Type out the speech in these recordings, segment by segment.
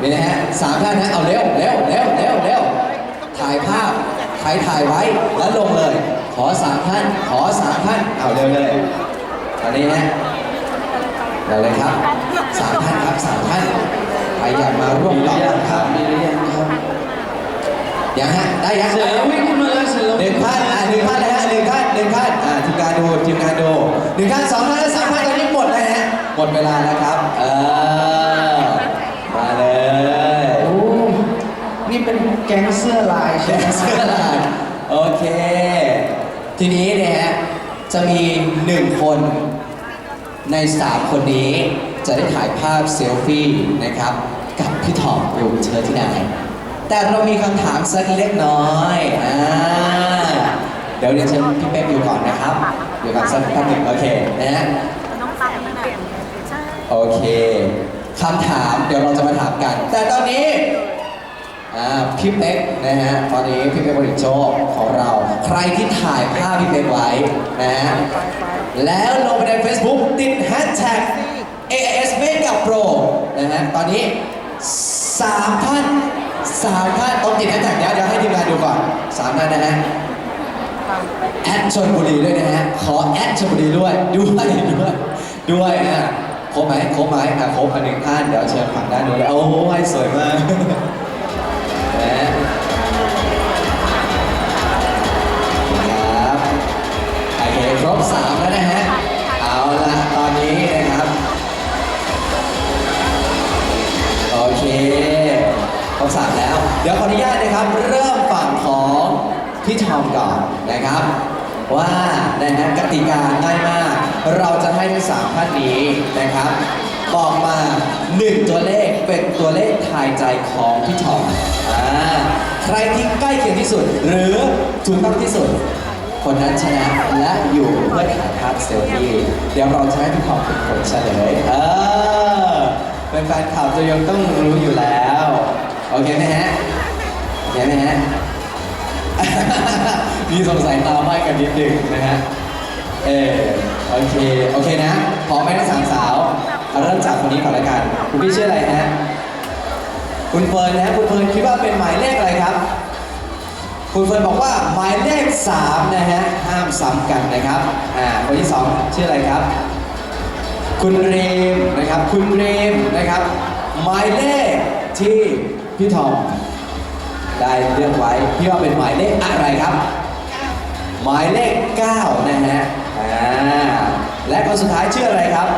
นี่นะฮะสามท่านนะเอาเร็วเร็วเร็วเร็วเร็วถ่ายภาพใครถ่ายไว้แล้วลงเลย ขอสามท่าน ขอสามท่านเอาเร็วเลยตอนนี้นะเร็วเลยครับสามท่านครับสามท่านใครอยากมาร่วมตอบคำถามมีหรือยังครับยังฮะได้ยังเสร็จแล้ววิ่งขึ้นมาแล้วเสร็จแล้วหนึ่งท่านอ่าหนึ่งท่านนะฮะหนึ่งท่านหนึ่งท่านอ่าทีมงานดูทีมงานดูหนึ่งท่านสองท่านและสามท่านตอนนี้หมดแล้วฮะหมดเวลาแล้วครับเออมาเลย โอ้นี่เป็นแก๊งเสื้อลาย แด ใช่ไหม ง เสื้อลายโอเค ทีนี้เนี่ยฮะจะมีหนึ่งคนในสามคนนี้จะได้ถ่ายภาพเซลฟี่นะครับ กับพี่ทอมอยู่เชิญที่ไหนแต่เรามีคำถามสักเล็กน้อยอ่าเดี๋ยวเรียนเชิญพี่เป๊กอยู่ก่อนนะครับอยู่ก่อนสักแป๊บหนึ่งโอเคนะฮะน้องตังนั่นแหละใช่โอเคคำถามเดี๋ยวเราจะมาถามกัน แต่ตอนนี้ อ่าพี่เป๊กนะฮะตอนนี้พี่เป๊กบริโชคของเรา ใครที่ถ่ายภาพพี่เป๊กไว้นะฮะแล้วลงไปใน Facebook ติด hashtag AIS Makeup Pro นะฮะตอนนี้สามท่านสามท่านต้องติด hashtag เดี๋ยวเดี๋ยวให้ทีมงานดูก่อนสามท่านนะฮะแอดชนบุรีด้วยนะฮะขอแอดชนบุรีด้วยด้วยด้วยด้วยนะครบไหมครบไหมอะครบอันหนึ่งท่านเดี๋ยวเชิญฝั่งด้านนู้นเลยโอ้โหสวยมาก บสามแล้วนะฮะ เอาละตอนนี้นะครับ โอเค ครบสามแล้ว เดี๋ยวขออนุญาตนะครับ เริ่มฝั่งของพี่ทอมก่อนนะครับ ว่านะฮะกติกาง่ายมาก เราจะให้ทั้งสามท่านนี้นะครับบอกมาหนึ่งตัวเลขเป็นตัวเลขทายใจของพี่ทอมอ่าใครที่ใกล้เคียงที่สุด หรือถูกต้องที่สุด คนนั้นชนะและอยู่เพื่อถ่ายภาพเซลฟี่เดี๋ยวเราจะให้พี่ทอมเป็นคนเฉลยเออเป็นแฟนข่าวตัวยงต้องรู้อยู่แล้วโอเคไหมฮะโอเคไหมฮะมีสงสัยตาไหม้กันนิดนึงนะฮะเออโอเคโอเคนะพร้อมไหมทั้งสามสาวเอาเริ่มจากคนนี้ก่อนละกันคุณพี่ชื่ออะไรฮะคุณเฟิร์นนะคุณเฟิร์นคิดว่าเป็นหมายเลขอะไรครับ คุณเฟิร์นบอกว่าหมายเลข3นะฮะห้ามซ้ำกันนะครับอ่าคนที่สองชื่ออะไรครับ คุณเรมนะครับคุณเรมนะครับหมายเลขที่พี่ทอมได้เลือกไว้พี่ว่าเป็นหมายเลขอะไรครับ หมายเลข 9 นะฮะอ่าและคนสุดท้ายชื่ออะไรครับ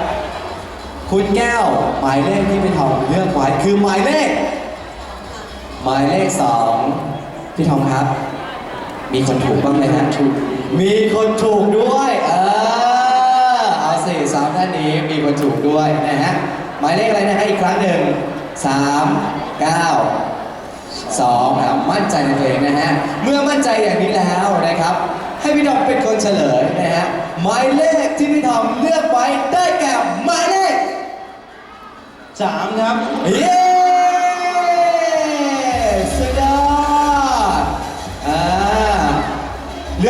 คุณแก้วหมายเลขที่พี่ทอมเลือกไว้คือหมายเลข หมายเลขสองพี่ทองครับ มีคนถูกบ้างไหมฮะถูกมีคนถูกด้วยเออเอาสิสามท่านนี้มีคนถูกด้วยนะฮะหมายเลขอะไรนะฮะอีกครั้งหนึ่งสามเก้าสองครับมั่นใจในตัวเองนะฮะเมื่อมั่นใจอย่างนี้แล้วนะครับ ให้พี่ทอมเป็นคนเฉลยนะฮะหมายเลขที่พี่ทอมเลือกไว้ได้แก่หมายเลขสามครับเย้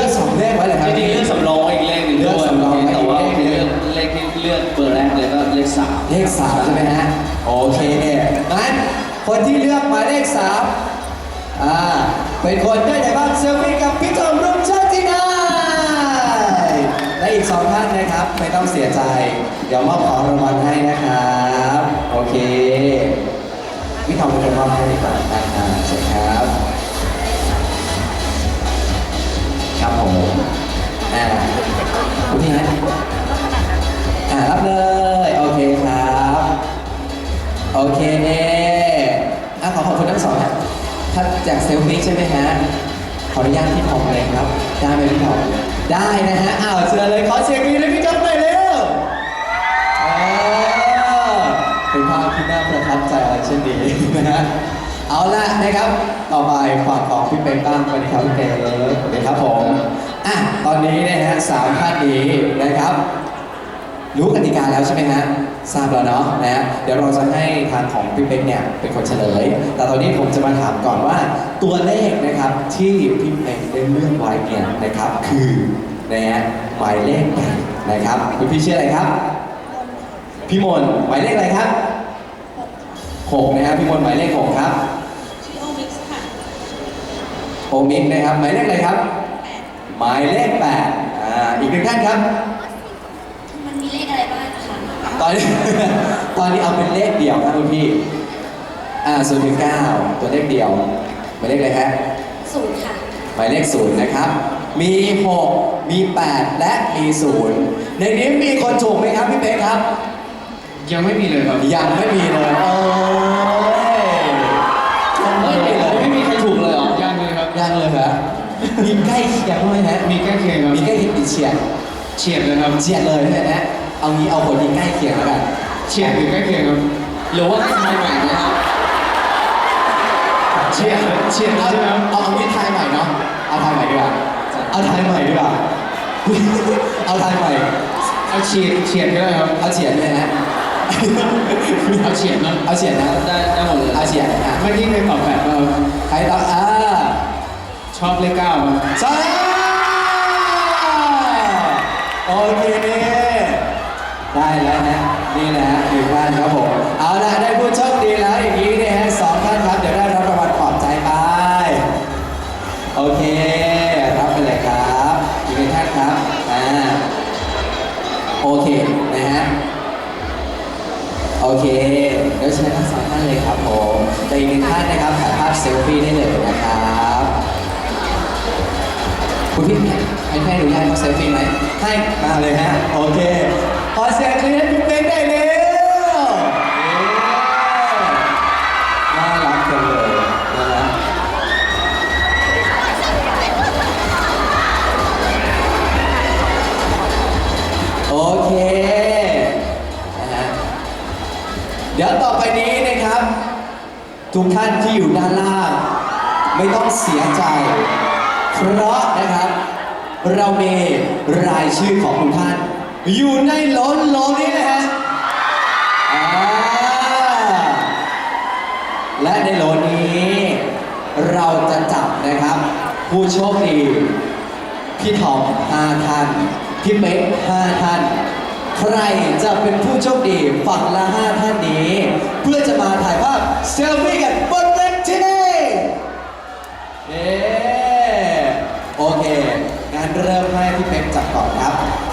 ลือกสองเลขไว้เลยคจรับ ริงๆเลือกสำรองไว้อีกเลขหนึ่งด้วยเลือกสำรองไว้อีกแต่ว่าเลขหนึ่งเลือกเลขที่เลือกเบอร์แรกเลยก็เลขสามเลขสามใช่ไหมฮะโอเคงั้นคนที่เลือกหมายเลขสามอ่าเป็นคนได้จากบ้านเซลฟี่กับพี่ทอมรุ่งชาตินายและอีกสองท่านนะครับ ไม่ต้องเสียใจ เดี๋ยวมอบของรางวัลให้นะครับ โอเคพี่ทอมเป็นคนมอบให้ดีกว่าอ่าเชิญครับครับ อ่ารับเลย โอเคครับ โอเคอะขอขอบคุณทั้งสองนะถ้าจากเซลฟี่ใช่ไหมฮะ ขออนุญาตพี่ทอมเลยครับ ได้ไหมพี่ทอมได้นะฮะ อ้าวเชิญเลยขอเสียงดีเลยพี่ทอมหน่อยเร็วเออเป็นภาพที่น่าประทับใจอะไรเช่นนี้นะฮะ เอาละนะครับ ต่อไปฝั่งของพี่เป็กบ้างสวัสดีครับพี่เป็กสวัสดีครับผมอะตอนนี้นะฮะสามท่านนี้นะครับ รู้กติกาแล้วใช่ไหมฮะทราบแล้วเนาะนะฮะเดี๋ยวเราจะให้ทางของพี่เป็กเนี่ยเป็นคนเฉลย แต่ตอนนี้ผมจะมาถามก่อนว่า ตัวเลขนะครับที่พี่เป็กได้เลือกไว้เนี่ยนะครับ คือนะฮะหมายเลขใดนะครับคุณพี่ชื่ออะไรครับ พี่มนหมายเลขอะไรครับหกนะครับพี่มนหมายเลขหกครับ ชื่อโอมิกซ์ค่ะ โอมิกนะครับ หมายเลขอะไรครับ หมายเลขแปดอ่าอีกหนึ่งท่านครับ มันมีเลขอะไรบ้างคะตอนนี้ ตอนนี้เอาเป็นเลขเดียวครับคุณพี่อ่าศูนย์ถึงเก้าตัวเลขเดียว หมายเลขอะไรฮะศูนย์ค่ะ หมายเลขศูนย์นะครับ มี 6 มี 8 และมี0ในนี้มีคนถูกไหมครับพี่เป๊กครับ ยังไม่มีเลยครับ ยังไม่มีเลยโอ้ยยังไม่มีเลย ไม่มีใครถูกเลยเหรอ ยังเลยครับ ยังเลยเหรอมี ใกล้เคียงไหมฮะมีใกล้เคียงครับ มีใกล้เคียงติดเฉียดเฉียดเลยครับเฉียดเลยใช่ไหมฮะเอางี้เอาคนที่ใกล้เคียงแล้วกันเฉียดหรือใกล้เคียงครับหรือว่าทายใหม่นะครับเฉียดเฉียดเอาใช่ไหมครับเอาเอางี้ทายใหม่เนาะเอาทายใหม่ดีกว่าเอาทายใหม่ดีกว่าเอาทายใหม่เอาเฉียดเฉียดก็ได้ครับเอาเฉียดเลยนะเอาเฉียดนะเอาเฉียดนะได้ได้หมดเลยเอาเฉียดอะเมื่อกี้ใครตอบแปดป่ะครับใครตอบอ่า ชอบเลขเก้าครับใช่โอเคได้แล้วนะนี่แหละฮะหนึ่งท่านครับผมเอาละได้ผู้โชคดีแล้วอย่างนี้เนี่ยฮะสองท่านครับเดี๋ยวได้รับรางวัลปลอบใจไปโอเครับไปเลยครับอีกหนึ่งท่านครับอ่าโอเคนะฮะโอเคเดี๋ยวเชิญทั้งสองท่านเลยครับผมแต่อีกหนึ่งท่านนะครับถ่ายภาพเซลฟี่ได้เลยนะครับ คุณพี่ให้แม่อนุญาตเขาเซลฟี่ไหมให้มาเลยฮะ โอเคขอเสียงกรี๊ดให้พี่เป๊กได้เร็วเย้น่ารักจังเลยนะฮะโอเคนะฮะเดี๋ยวต่อไปนี้นะครับ ทุกท่านที่อยู่ด้านล่าง ไม่ต้องเสียใจ เพราะนะครับ เรามีรายชื่อของทุกท่าน อยู่ในโหลนโหลนนี้นะฮะอ่าและในโหลนี้ เราจะจับนะครับ ผู้โชคดีพี่ทอม5ท่านพี่เป๊ก5ท่าน ใครจะเป็นผู้โชคดีฝั่งละ5ท่านนี้ เพื่อจะมาถ่ายภาพเซลฟี่กันบนเวทีนี้ เริ่มให้พี่เป๊กจับก่อนครับ